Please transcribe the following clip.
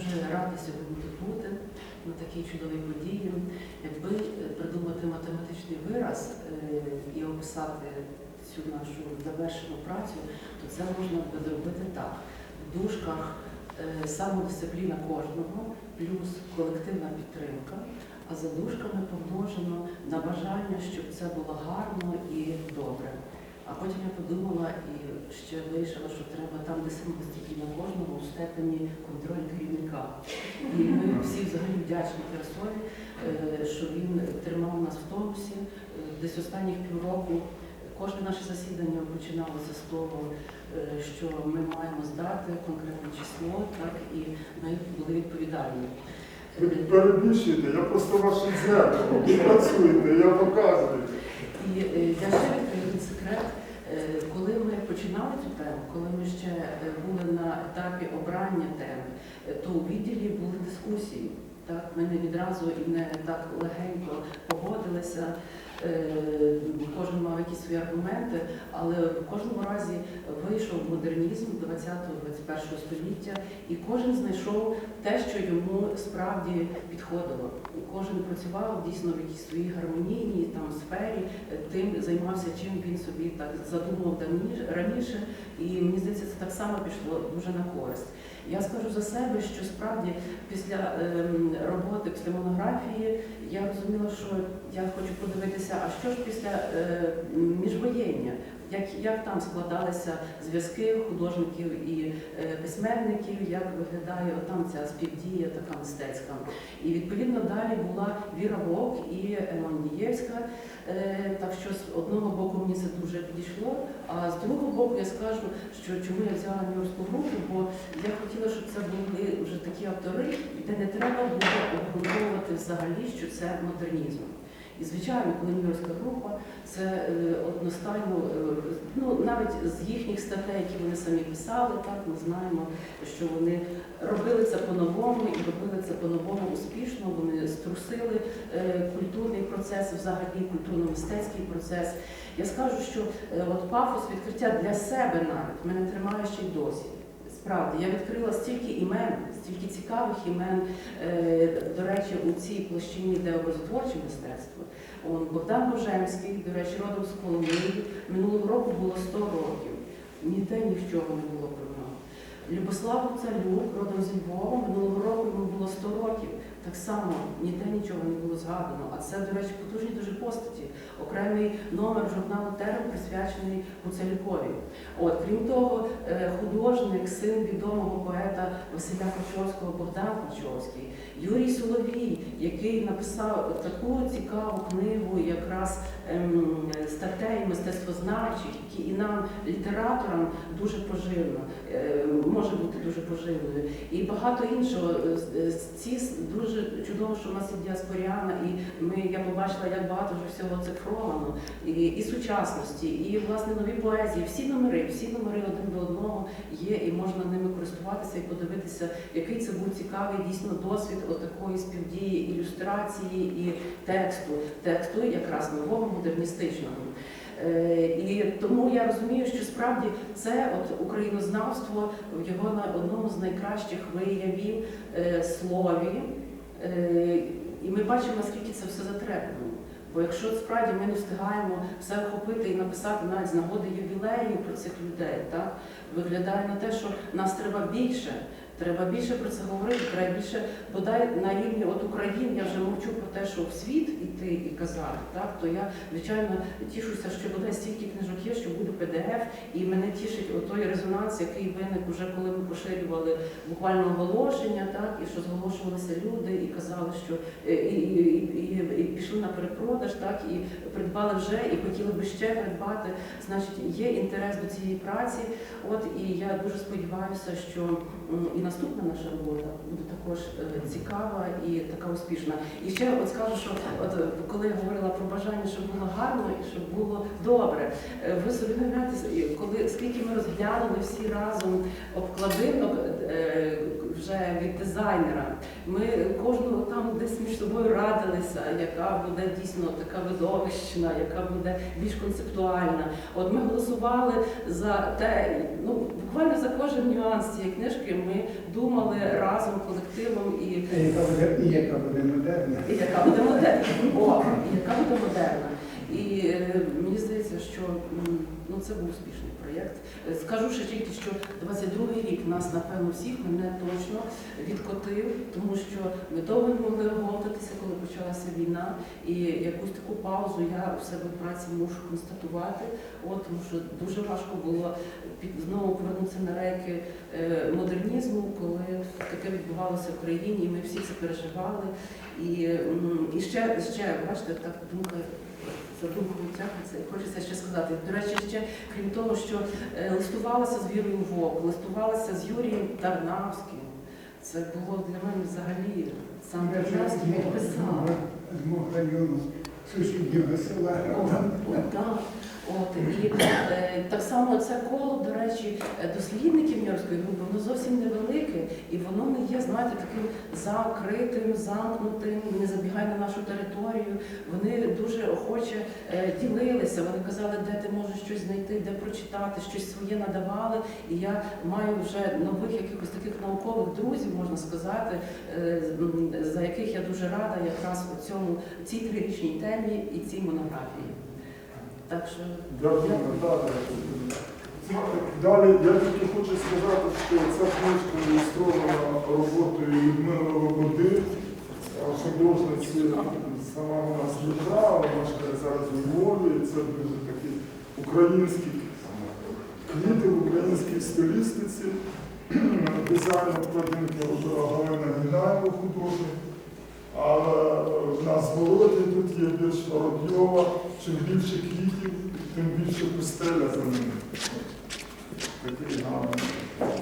дуже рада сьогодні бути на такій чудовій події. Якби е, придумати математичний вираз е, і описати цю нашу завершену працю, то це можна би зробити так. В дужках е, самодисципліна кожного плюс колективна підтримка, а за дужками помножено на бажання, щоб це було гарно і добре. А потім я подумала і ще вирішила, що треба там, де самодисципліна кожного у степені контроль керівника. І ми всі взагалі вдячні Тарасові, е, що він тримав нас в тонусі. Е, Десь останніх півроку кожне наше засідання починалося з того, е, що ми маємо здати конкретне число, так і ми були відповідальні. Ви перебільшуєте, я просто ваше дзеркало. Ви працюєте, я показую. І я ще відкрию один секрет. Е, Коли ми починали цю коли ми ще е, були на етапі обрання теми, е, то у відділі були дискусії. Так, ми не відразу і не так легенько погодилися. Е, Кожен мав якісь свої аргументи, але в кожному разі вийшов модернізм 20-21 століття, і кожен знайшов те, що йому справді підходило. Кожен працював дійсно в якійсь своїй гармонійній там сфері, тим займався, чим він собі так задумав раніше. І мені здається, це так само пішло дуже на користь. Я скажу за себе, що справді після ем, роботи, після монографії, я розуміла, що я хочу подивитися, а що ж після е, міжвоєння, як, як там складалися зв'язки художників і е, письменників, як виглядає там ця співдія така мистецька. І відповідно далі була Віра Вовк і Еммануєвська. Е, Так що з одного боку мені це дуже підійшло, а з другого боку я скажу, що чому я взяла Нью-Йоркську групу, бо я хотіла, щоб це були вже такі автори, де не треба було обґрунтовувати взагалі, що це модернізм. І звичайно, коли Нью-Йоркська група, це е, одностайно, е, ну навіть з їхніх статей, які вони самі писали, так ми знаємо, що вони робили це по-новому і робили це по-новому успішно. Вони струсили е, культурний процес, взагалі культурно-мистецький процес. Я скажу, що от пафос відкриття для себе навіть мене тримає ще й досі. Справді, я відкрила стільки імен, стільки цікавих імен, е, до речі, у цій площині, де образотворче мистецтво. Богдан Божемський, до речі, родом з Коломиї, минулого року було 100 років. Ніде ні в чому не було про нього. Любослав Цалюк, родом зі Львова, минулого року йому було 100 років. Так само ніде нічого не було згадано. А це, до речі, потужні дуже постаті. Окремий номер журналу Терен присвячений Гуцалюкові. От, крім того, е, художник, син відомого поета Василя Пачовського Богдан Пачовський, Юрій Соловій, який написав таку цікаву книгу, якраз ем, статей мистецтвознавчих, які і нам, літераторам, дуже поживно, е, може бути дуже поживною. І багато іншого. Е, е, Ці с- дуже чудово, що в нас є діаспоріана, і ми, я побачила, як багато вже всього цифровано, і, і сучасності, і власне нові поезії. Всі номери, всі номери один до одного є, і можна ними користуватися і подивитися, який це був цікавий дійсно досвід отакої співдії ілюстрації і тексту, тексту якраз нового модерністичного. Е, І тому я розумію, що справді це от українознавство в його на одному з найкращих виявів е, слові. Е, І ми бачимо, наскільки це все затребувано. Бо якщо справді ми не встигаємо все охопити і написати навіть з нагоди ювілею про цих людей, так виглядає на те, що нас треба більше. Треба більше про це говорити, треба більше бодай на рівні от України. Я вже мовчу про те, що в світ іти і казати. Так то я звичайно тішуся, що бодай стільки книжок є, що PDF, і мене тішить отой резонанс, який виник уже коли ми поширювали буквально оголошення, так і що зголошувалися люди і казали, що е, і, і, і, і пішли на перепродаж, так і придбали вже, і хотіли би ще придбати. Значить, є інтерес до цієї праці. От і я дуже сподіваюся, що і наступна наша робота буде також е, цікава і така успішна. І ще от скажу, що от коли я говорила про бажання, щоб було гарно і щоб було добре, е, ви собі уявляєте, і коли скільки ми розглянули всі разом обкладинок е, вже від дизайнера, ми кожного там десь між собою радилися, яка буде дійсно така видовищна, яка буде більш концептуальна. От ми голосували за те, ну буквально за кожен нюанс цієї книжки ми думали разом колективно. стилем і і яка буде модерна. і яка буде модерна. О, і яка буде модерна. І е, мені здається, що ну, це був успішний проєкт. Е, Скажу ще тільки, що 22-й рік нас, напевно, всіх мене точно відкотив, тому що ми довго не могли оговтатися, коли почалася війна. І якусь таку паузу я у себе в праці мушу констатувати, от, тому що дуже важко було під, знову повернутися на рейки е, модернізму, коли таке відбувалося в країні, і ми всі це переживали. І, і ще, ще, бачите, так думка за думку тягнеться. І Хочеться ще сказати. До речі, ще крім того, що е, листувалася з Вірою Вовк, листувалася з Юрієм Тарнавським. Це було для мене взагалі сам Тарнавський підписав. З мого району сусіднього села. От, і е, так само це коло, до речі, дослідників Нью-Йоркської групи, воно зовсім невелике, і воно не є, знаєте, таким закритим, замкнутим, не забігай на нашу територію. Вони дуже охоче е, ділилися, вони казали, де ти можеш щось знайти, де прочитати, щось своє надавали. І я маю вже нових якихось таких наукових друзів, можна сказати, е, за яких я дуже рада якраз у цьому цій трирічній темі і цій монографії. Так що Дякую, Наталя. Далі я тільки хочу сказати, що ця книжка ілюстрована роботою Людмили Лободи, художниці сама вона з Дніпра, вона мешкає зараз у Львові. Це дуже такі українські квіти в українській стилістиці. Дизайн обкладинки робила Галина Гінаєва, художник. Але в нас в Володі тут є більш Воробйова, чим більше квітів, тим більше пустеля за ними. Такий гарний.